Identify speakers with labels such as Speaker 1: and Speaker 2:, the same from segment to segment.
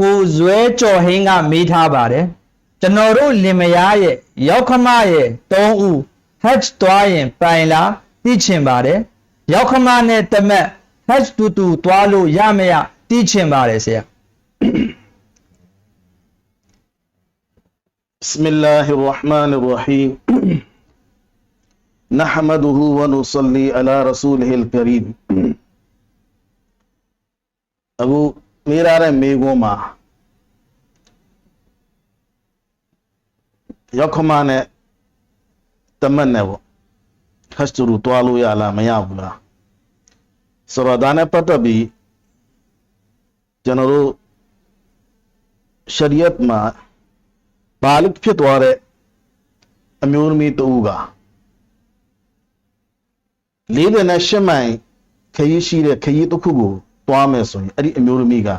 Speaker 1: ကိုဇွဲကျော်ဟင်းကမေးထားပါတယ်ကျွန်တော်တို့လင်မယားရဲ့ရောက်ခမရဲ့၃ဦး hatch သွားရင်ပိုင်လားသိချင်ပါတယ်ရောက်ခမနဲ့တမက် hatch တူတူသွားလို့ရမရသိချင်ပါတယ်ဆရာ
Speaker 2: بسم الله الرحمن الرحيم نحمده ونصلي على رسوله الكريم အခု မေးရတဲ့မေးခွန်းမှာရောက်ခမနဲ့တမတ်နဲ့ပေါ့ဟတ်စတူရူတွားလို့ရလားမရဘူးလားဆိုတော့ဒါနဲ့ပတ်သက်ပြီးကျွန်တော်တို့ရှရီယတ်မှာဘာလို့ဖြစ်သွားတဲ့အမျိုးသမီးတူကလေးတဲ့နဲ့ရှစ်မိုင်ခရီးရှိတဲ့ခရီးတစ်ခုကို တွားမယ်ဆိုရင်အဲ့ဒီအမျိုးသမီးက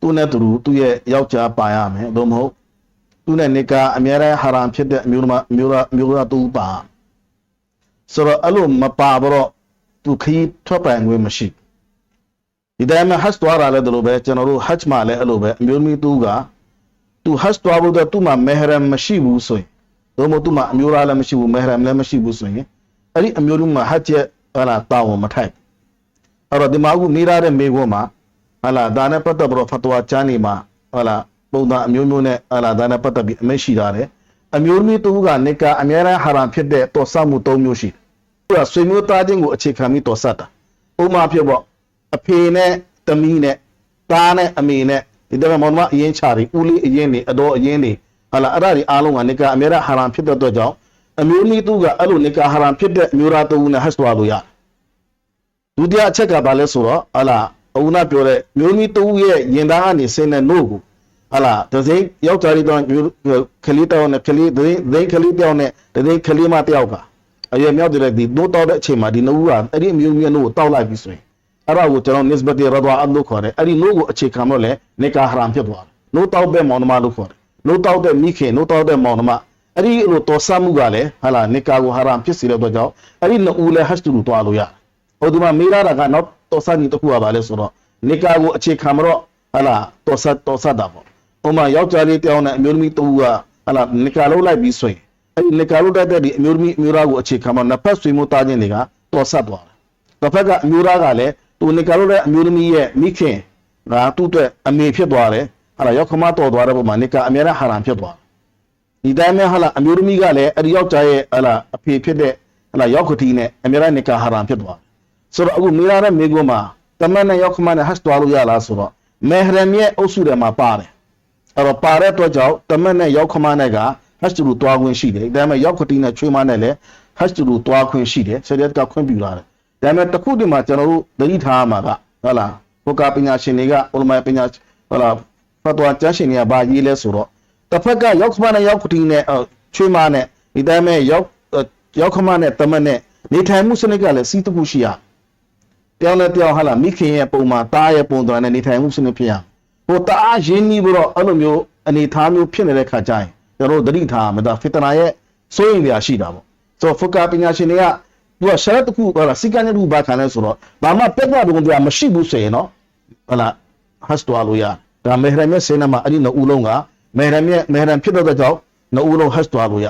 Speaker 2: သူ့နဲ့တူသူ့ရဲ့ယောက်ျားပါရမယ်သို့မဟုတ်သူ့နဲ့နေကအများရန်ဟာရမ်ဖြစ်တဲ့အမျိုးသမီးအမျိုးသားအမျိုးသားတူပါဆိုတော့အဲ့လိုမပါတော့သူခရီးထွက်ပိုင်ခွင့်မရှိဒီတိုင်းမှာဟတ်တွားရလဲတယ်လို့ပဲကျွန်တော်တို့ဟတ်မှာလည်းအဲ့လိုပဲအမျိုးသမီးတူကသူဟတ်တွားဖို့တော့သူ့မှာမဟရမ်မရှိဘူးဆိုရင်သို့မဟုတ်သူ့မှာအမျိုးသားလည်းမရှိဘူးမဟရမ်လည်းမရှိဘူးဆိုရင်အဲ့ဒီအမျိုးတို့မှာဟတ်ကျက်ဟာလာတာဝန်မထိုက် အဲ့တော့ဒီမှာအခုနေရတဲ့မိခွန်းမှာဟာလာဒါနဲ့ပတ်သက်ပြီးတော့ဖတ်တော်ချမ်းနေမှာဟာလာပုံသားအမျိုးမျိုးနဲ့ဟာလာဒါနဲ့ပတ်သက်ပြီးအမိတ်ရှိတာတယ်အမျိုးမျိုးတူကနေကအများရန်ဟာရမ်ဖြစ်တဲ့တော်ဆမှု၃မျိုးရှိတယ်သူကဆွေမျိုးသားချင်းကိုအခြေခံပြီးတော်ဆက်တာဥပမာဖြစ်ပေါ့အဖေနဲ့တမီးနဲ့သားနဲ့အမေနဲ့ဒီတော့မောင်မအရင်ချာတွေဦးလေးအရင်နေအတော်အရင်နေဟာလာအဲ့ဒါတွေအားလုံးကနေကအများရဟာရမ်ဖြစ်တဲ့အတွက်ကြောင့်အမျိုးနည်းသူကအဲ့လိုနေကဟာရမ်ဖြစ်တဲ့အမျိုးသားတူနဲ့ဟတ်သွားလို့ရတယ် ဒုတိယအချက်ကဘာလဲဆိုတော့ဟာလာအုံနာပြောတဲ့မျိုးနည်းတူရဲ့ရင်သားကနေဆင်းတဲ့နို့ကိုဟာလာဒဇိယောက်ျားလေးတော့ခလီတောင်းနဲ့ခလီဒဇိဒိခလီတောင်းနဲ့ဒဇိခလီမတယောက်ကအရွယ်မြောက်တဲ့ဒီနို့တောက်တဲ့အချိန်မှာဒီနို့ကအဲ့ဒီအမျိုးမျိုးနို့ကိုတောက်လိုက်ပြီဆိုရင်အဲ့ဒါကိုကျွန်တော် nisbati radwa အလို့ခေါ်တယ်အဲ့ဒီနို့ကိုအခြေခံတော့လေနေကာဟရမ်ဖြစ်သွားတယ်နို့တောက်တဲ့မောင်နှမလို့ခေါ်တယ်နို့တောက်တဲ့မိခင်နို့တောက်တဲ့မောင်နှမအဲ့ဒီလိုတော်ဆမှုကလည်းဟာလာနေကာကိုဟရမ်ဖြစ်စေတဲ့အတွက်ကြောင့်အဲ့ဒီနှစ်ဦးလည်းဟတ်တူလို့တွားလို့ရတယ် ဟိုဒီမှာမေးရတာကနောက်တော်ဆညီတစ်ခုကပါလဲဆိုတော့နေကာကိုအခြေခံမတော့ဟာလာတော်ဆတော်ဆတာပေါ့ဟိုမှာယောက်ျားလေးတယောက်နဲ့အမျိုးသမီးတူကဟာလာနေကာလုံးလိုက်ပြီးဆိုရင်အဲ့ဒီနေကာလုံးတိုက်တဲ့ဒီအမျိုးသမီးအမျိုးသားကိုအခြေခံမနှစ်ဖက်ဆွေမျိုးသားချင်းတွေကတော်ဆက်သွားတယ်တစ်ဖက်ကအမျိုးသားကလည်းသူနေကြလို့တဲ့အမျိုးသမီးရဲ့မိခင်ငါသူ့အတွက်အမေဖြစ်သွားတယ်ဟာလာရောက်ခမတော်သွားတဲ့ပုံမှာနေကအများနဲ့ဟာရန်ဖြစ်သွားတယ်ဒီတိုင်းမဲ့ဟာလာအမျိုးသမီးကလည်းအဲ့ဒီယောက်ျားရဲ့ဟာလာအဖေဖြစ်တဲ့ဟာလာယောက်ကတိနဲ့အများနဲ့နေကဟာရန်ဖြစ်သွားတယ် ဆိုတော့အခုမိရတဲ့မိကုမှာတမန်နဲ့ရောက်ခမနဲ့ဟတ်သွားလို့ရလားဆိုတော့မေဟရမ်ရဲ့အုပ်စုထဲမှာပါတယ်အဲ့တော့ပါတဲ့အတွက်ကြောင့်တမန်နဲ့ရောက်ခမနဲ့ကဟတ်တူသွားခွင့်ရှိတယ်ဒါပေမဲ့ယောက်ကတိနဲ့ချွေးမနဲ့လည်းဟတ်တူသွားခွင့်ရှိတယ်ဆရာကခွင့်ပြုလာတယ်ဒါပေမဲ့တစ်ခုတည်းမှာကျွန်တော်တို့သတိထားရမှာကဟုတ်လားဘုကာပညာရှင်တွေကဥလမာပညာဟုတ်လားဖတ်တော်ကျမ်းရှင်တွေကဘာရေးလဲဆိုတော့တစ်ဖက်ကရောက်ခမနဲ့ရောက်ခတီနဲ့ချွေးမနဲ့ဒီတိုင်းမဲ့ရောက်ရောက်ခမနဲ့တမက်နဲ့နေထိုင်မှုစနစ်ကလည်းစီးတစ်ခုရှိရတယော က်နဲ့တယောက်ဟာလားမိခင်ရဲ့ပုံမှာတားရဲ့ပုံတော်နဲ့နေထိုင်မှုစနစ်ဖြစ်ရဟိုတအားရင်းနှီးပြီးတော့အဲ့လိုမျိုးအနေထားမျိုးဖြစ်နေတဲ့ခါကျရင်ကျွန်တော်တို့သတိထားမှာဒါဖီတနာရဲ့စိုးရင်တရားရှိတာပေါ့ဆိုတော့ဖုကာပညာရှင်တွေကသူကရှရက်တစ်ခုဟလာစီကံတစ်ခုဘာခံလဲဆိုတော့ဘာမှပြတ်သွားတော့တရားမရှိဘူးဆိုရင်နော်ဟလာဟတ်တော်လို့ရဒါမေဟရမ်ရဲ့ဆေးနမှာအဲ့ဒီနှစ်ဦးလုံးကမေဟရမ်ရဲ့မေဟရမ်ဖြစ်တဲ့ကြောင့်နှစ်ဦးလုံးဟတ်တော်လို့ရ